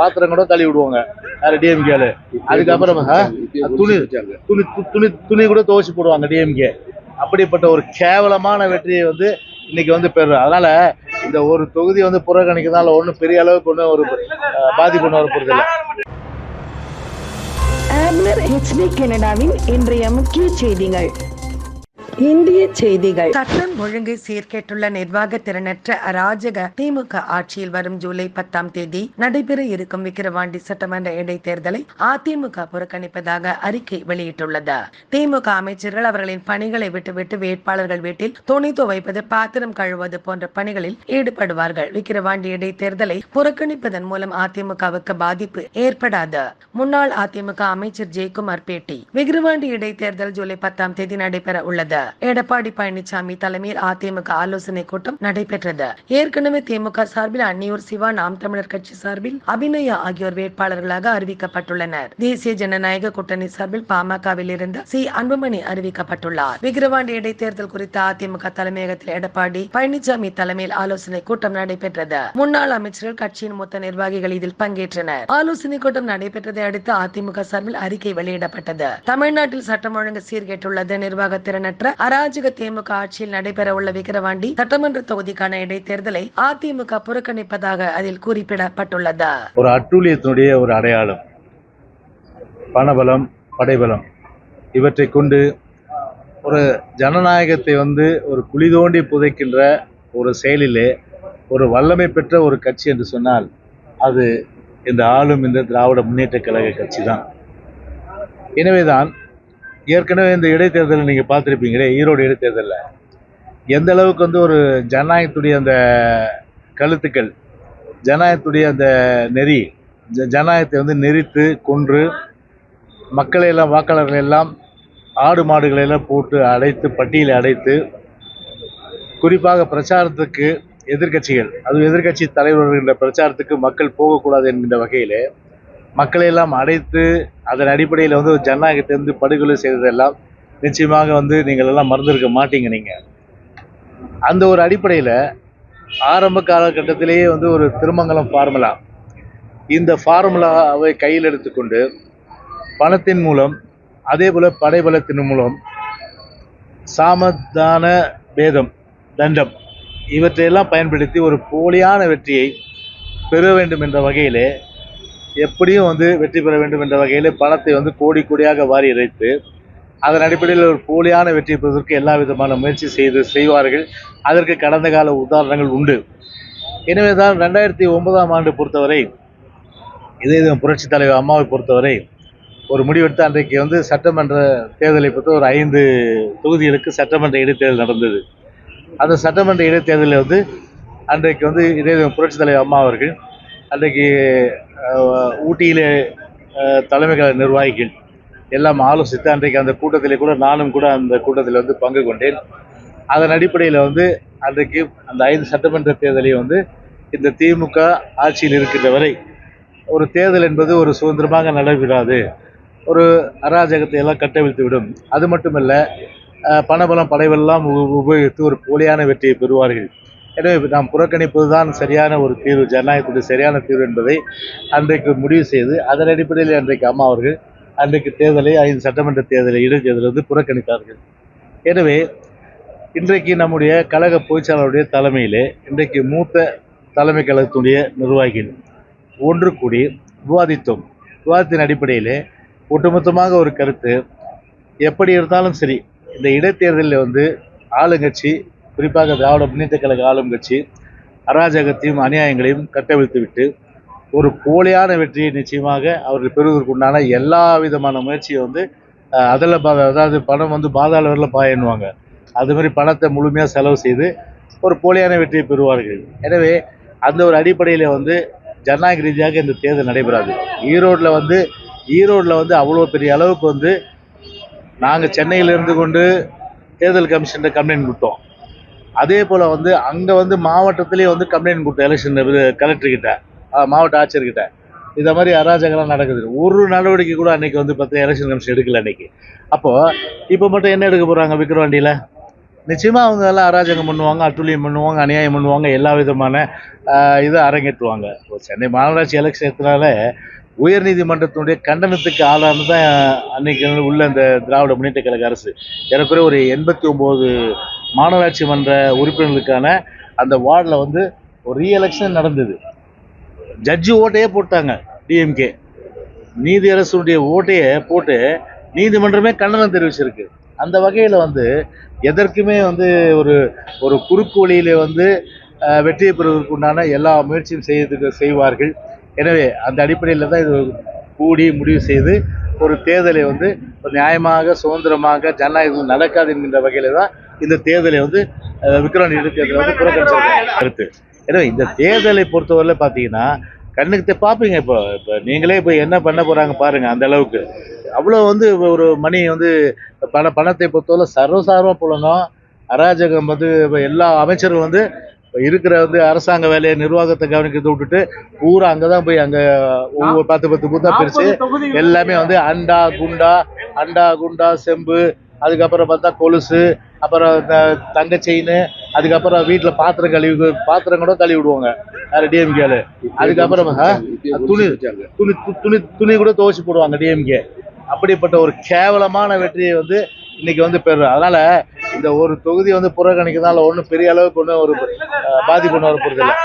பாத்திரம் கூட தள்ளி விடுவாங்க. வேற டிஎம்கேல அதுக்கப்புறம்? துணி துணி துணி துணி கூட துவைச்சு போடுவாங்க டிஎம்கே அப்படிப்பட்ட ஒரு கேவலமான வெற்றியை வந்து இன்னைக்கு வந்து பெறும் அதனால இந்த ஒரு தொகுதி வந்து புறக்கணிக்கிறதால ஒன்றும் பெரிய அளவுக்கு ஒன்றும் ஒரு பாதிப்பு ஒன்றும் வரப்போறது இல்லை ஆப்னர் ஹெச்டி கனடாவின் இன்றைய முக்கிய செய்திகள். இந்திய செய்திகள். சட்டம் ஒழுங்கை சீர்கேட்டுள்ள நிர்வாக திறனற்ற அராஜக திமுக ஆட்சியில் வரும் ஜூலை பத்தாம் தேதி நடைபெற இருக்கும் விக்கிரவாண்டி சட்டமன்ற இடைத்தேர்தலை அதிமுக புறக்கணிப்பதாக அறிக்கை வெளியிட்டுள்ளது. திமுக அமைச்சர்கள் அவர்களின் பணிகளை விட்டுவிட்டு வேட்பாளர்கள் வீட்டில் துணி துவைப்பது பாத்திரம் கழுவது போன்ற பணிகளில் ஈடுபடுவார்கள். விக்கிரவாண்டி இடைத்தேர்தலை புறக்கணிப்பதன் மூலம் அதிமுகவுக்கு பாதிப்பு ஏற்படாது. முன்னாள் அதிமுக அமைச்சர் ஜெயக்குமார் பேட்டி. விக்கிரவாண்டி இடைத்தேர்தல் ஜூலை பத்தாம் தேதி நடைபெற உள்ளது. எடப்பாடி பழனிசாமி தலைமையில் அதிமுக ஆலோசனை கூட்டம் நடைபெற்றது. ஏற்கனவே திமுக சார்பில் அன்னியூர் சிவா நாம் தமிழர் கட்சி சார்பில் அபிநயா ஆகியோர் வேட்பாளர்களாக அறிவிக்கப்பட்டுள்ளனர். தேசிய ஜனநாயக கூட்டணி சார்பில் பாமகவில் இருந்து சி. அன்புமணி அறிவிக்கப்பட்டுள்ளார். விக்கிரவாண்டி இடைத்தேர்தல் குறித்த அதிமுக தலைமையகத்தில் எடப்பாடி பழனிசாமி தலைமையில் ஆலோசனை கூட்டம் நடைபெற்றது. முன்னாள் அமைச்சர்கள் கட்சியின் மொத்த நிர்வாகிகள் இதில் பங்கேற்றனர். ஆலோசனை கூட்டம் நடைபெற்றதை அடுத்து அதிமுக சார்பில் அறிக்கை வெளியிடப்பட்டது. தமிழ்நாட்டில் சட்டம் ஒழுங்கு சீர்கேட்டுள்ளது. நிர்வாக திறனற்ற அராஜக திமுக ஆட்சியில் நடைபெற உள்ள விக்கிரவாண்டி சட்டமன்ற தொகுதிக்கான இடைத்தேர்தலை அதிமுக புறக்கணிப்பதாக அதில் குறிப்பிடப்பட்டுள்ளது. ஒரு அட்டூழியத்தினுடைய ஒரு அடையாளம் பணபலம் படைபலம். இவற்றை கொண்டு ஒரு ஜனநாயகத்தை வந்து ஒரு குழி தோண்டி புதைக்கின்ற ஒரு செயலிலே ஒரு வல்லமை பெற்ற ஒரு கட்சி என்று சொன்னால் அது இந்த ஆளும் இந்த திராவிட முன்னேற்ற கழக கட்சி தான் எனவேதான் ஏற்கனவே இந்த இடைத்தேர்தலை நீங்கள் பார்த்துருப்பீங்களே ஈரோடு இடைத்தேர்தலில். எந்த அளவுக்கு வந்து ஒரு ஜனநாயகத்துடைய அந்த கழுத்துக்கள் ஜனநாயகத்துடைய அந்த நெறி ஜ- ஜனநாயகத்தை வந்து நெறித்து கொன்று மக்களை எல்லாம் வாக்காளர்கள் எல்லாம் ஆடு மாடுகளை எல்லாம் போட்டு அடைத்து பட்டியலை அடைத்து குறிப்பாக பிரச்சாரத்துக்கு எதிர்க்கட்சிகள் அது எதிர்க்கட்சி தலைவர்கள் பிரச்சாரத்துக்கு மக்கள் போகக்கூடாது என்கின்ற வகையிலே மக்களை எல்லாம் அடைத்து அதன் அடிப்படையில் வந்து ஒரு ஜனநாயகத்தை வந்து படுகொலை செய்ததெல்லாம் நிச்சயமாக வந்து நீங்கள் எல்லாம் மறந்துருக்க மாட்டீங்க நீங்கள் அந்த ஒரு அடிப்படையில் ஆரம்ப காலகட்டத்திலேயே வந்து ஒரு திருமங்கலம் ஃபார்முலா இந்த ஃபார்முலாவை கையில் எடுத்துக்கொண்டு பணத்தின் மூலம் அதே போல் படைபலத்தின் மூலம் சாமதான பேதம் தண்டம் இவற்றையெல்லாம் பயன்படுத்தி ஒரு போலியான வெற்றியை பெற வேண்டும் என்ற வகையிலே எப்படியும் வந்து வெற்றி பெற வேண்டும் என்ற வகையில் பணத்தை வந்து கோடி கோடியாக வாரி இறைத்து அதன் அடிப்படையில் ஒரு போலியான வெற்றி பெறுவதற்கு எல்லா விதமான முயற்சி செய்து செய்வார்கள். அதற்கு கடந்த கால உதாரணங்கள் உண்டு. எனவே தான் ரெண்டாயிரத்தி ஒன்பதாம் ஆண்டு பொறுத்தவரை இதே புரட்சி தலைவர் அம்மாவை பொறுத்தவரை ஒரு முடிவெடுத்து அன்றைக்கு வந்து சட்டமன்ற தேர்தலை பொறுத்த ஒரு ஐந்து தொகுதிகளுக்கு சட்டமன்ற இடைத்தேர்தல் நடந்தது. அந்த சட்டமன்ற இடைத்தேர்தலில் வந்து அன்றைக்கு வந்து இதே புரட்சி தலைவர் அம்மா அவர்கள் அன்றைக்கு ஊட்டியிலே தலைமைகளை நிர்வாகிகள் எல்லாம் ஆலோசித்து அன்றைக்கு அந்த கூட்டத்திலே கூட நானும் கூட அந்த கூட்டத்தில் வந்து பங்கு கொண்டேன். அதன் அடிப்படையில் வந்து அன்றைக்கு அந்த ஐந்து சட்டமன்ற தேர்தலையும் வந்து இந்த திமுக ஆட்சியில் இருக்கின்ற வரை ஒரு தேர்தல் என்பது ஒரு சுதந்திரமாக நடைபெறாது. ஒரு அராஜகத்தை எல்லாம் கட்டவிழ்த்து விடும். அது மட்டுமல்ல பணபலம் படைவெல்லாம் உபயோகித்து ஒரு போலியான வெற்றியை பெறுவார்கள். எனவே நாம் புறக்கணிப்பது தான் சரியான ஒரு தீர்வு ஜனநாயகத்துடைய சரியான தீர்வு என்பதை அன்றைக்கு முடிவு செய்து அதன் அடிப்படையில் அன்றைக்கு அம்மா அவர்கள் அன்றைக்கு தேர்தலை ஐந்து சட்டமன்ற தேர்தலை இடைத்தேர்தலை வந்து புறக்கணித்தார்கள். எனவே இன்றைக்கு நம்முடைய கழக பொதுச்செயலாளருடைய தலைமையிலே இன்றைக்கு மூத்த தலைமை கழகத்துடைய நிர்வாகிகள் ஒன்று கூடி விவாதித்தோம். விவாதத்தின் அடிப்படையிலே ஒட்டுமொத்தமாக ஒரு கருத்து எப்படி இருந்தாலும் சரி இந்த இடைத்தேர்தலில் வந்து ஆளுங்கட்சி குறிப்பாக திராவிட முன்னேற்ற கழக ஆளும் கட்சி அராஜகத்தையும் அநியாயங்களையும் கட்டவிழ்த்துவிட்டு ஒரு போலியான வெற்றியை நிச்சயமாக அவர்கள் பெறுவதற்கு உண்டான எல்லா விதமான முயற்சியை வந்து அதில் பா அதாவது பணம் வந்து பாதாள வரல பாயன்னுவாங்க. அது மாதிரி பணத்தை முழுமையாக செலவு செய்து ஒரு போலியான வெற்றியை பெறுவார்கள். எனவே அந்த ஒரு அடிப்படையில் வந்து ஜனநாயக ரீதியாக இந்த தேர்தல் நடைபெறாது. ஈரோட்டில் வந்து ஈரோட்டில் வந்து அவ்வளோ பெரிய அளவுக்கு வந்து நாங்கள் சென்னையில் இருந்து கொண்டு தேர்தல் கமிஷன்கிட்ட கம்ப்ளைண்ட் கொடுத்தோம். அதே போல் வந்து அங்கே வந்து மாவட்டத்திலேயே வந்து கம்ப்ளைண்ட் கொடுத்த எலெக்ஷன் கலெக்டர்கிட்ட மாவட்ட ஆட்சியர்கிட்ட இந்த மாதிரி அராஜகம்லாம் நடக்குது. ஒரு நடவடிக்கை கூட அன்றைக்கி வந்து பார்த்தா எலெக்ஷன் கமிஷன் எடுக்கல அன்னைக்கு. அப்போது இப்போ மட்டும் என்ன எடுக்க போகிறாங்க விக்ரவாண்டியில் நிச்சயமாக அவங்க எல்லாம் அராஜகம் பண்ணுவாங்க அட்டுழியம் பண்ணுவாங்க அநியாயம் பண்ணுவாங்க எல்லா விதமான இதை அரங்கேற்றுவாங்க. சென்னை மாநகராட்சி எலெக்ஷனத்தினால உயர்நீதிமன்றத்தினுடைய கண்டனத்துக்கு ஆளானது தான் அன்னைக்கு உள்ள இந்த திராவிட முன்னேற்ற கழக அரசு. ஏறக்குறைய ஒரு எண்பத்தி ஒம்பது மாநகராட்சி மன்ற உறுப்பினர்களுக்கான அந்த வார்டில் வந்து ஒரு ரீஎலெக்ஷன் நடந்தது. ஜட்ஜு ஓட்டையே போட்டாங்க டிஎம்கே நீதி அரசுடைய ஓட்டையே போட்டு நீதிமன்றமே கண்டனம் தெரிவிச்சிருக்கு. அந்த வகையில் வந்து எதற்குமே வந்து ஒரு ஒரு குறுக்கு வழியில் வந்து வெற்றியை பெறுவதற்கு உண்டான எல்லா முயற்சியும் செய்யறதுக்கு செய்வார்கள். எனவே அந்த அடிப்படையில் தான் இது கூடி முடிவு செய்து ஒரு தேர்தலை வந்து ஒரு நியாயமாக சுதந்திரமாக ஜனநாயகம் நடக்காது என்கின்ற வகையில் தான் இந்த தேர்தலை வந்து விக்ரவாண்டி இடைத்தேர்தலை வந்து புறக்கணிச்சிருக்காங்க கருத்து. எனவே இந்த தேர்தலை பொறுத்தவரையில் பார்த்தீங்கன்னா கண்ணுக்கு பார்ப்பீங்க இப்போ இப்போ நீங்களே இப்போ என்ன பண்ண போகிறாங்க பாருங்க அந்த அளவுக்கு. அவ்வளோ வந்து ஒரு மணி வந்து பண பணத்தை பொறுத்தவரை சர்வசாரமாக புழங்கும். அராஜகம் வந்து இப்போ எல்லா அமைச்சரும் வந்து இப்போ இருக்கிற வந்து அரசாங்க வேலையை நிர்வாகத்தை கவனிக்கிறத விட்டுட்டு பூரா அங்கே தான் போய் அங்கே ஒவ்வொரு பத்து பத்து பூத்தா பிரித்து எல்லாமே வந்து அண்டா குண்டா அண்டா குண்டா செம்பு அதுக்கப்புறம் பார்த்தா கொலுசு அப்புறம் இந்த தங்க செயின் அதுக்கப்புறம் வீட்டில் பாத்திரம் கழுவி பாத்திரம் கூட கழுவி விடுவாங்க. வேறு டிஎம்கேல அதுக்கப்புறம் துணி துணி து- துணி துணி கூட துவச்சி போடுவாங்க டிஎம்கே அப்படிப்பட்ட ஒரு கேவலமான வெற்றியை வந்து இன்னைக்கு வந்து பெறும் அதனால இந்த ஒரு தொகுதி வந்து புறக்கணிக்கிறதுனால ஒன்றும் பெரிய அளவுக்கு ஒன்றும் ஒரு பாதிப்பு ஒன்று வரப்போறது இல்லை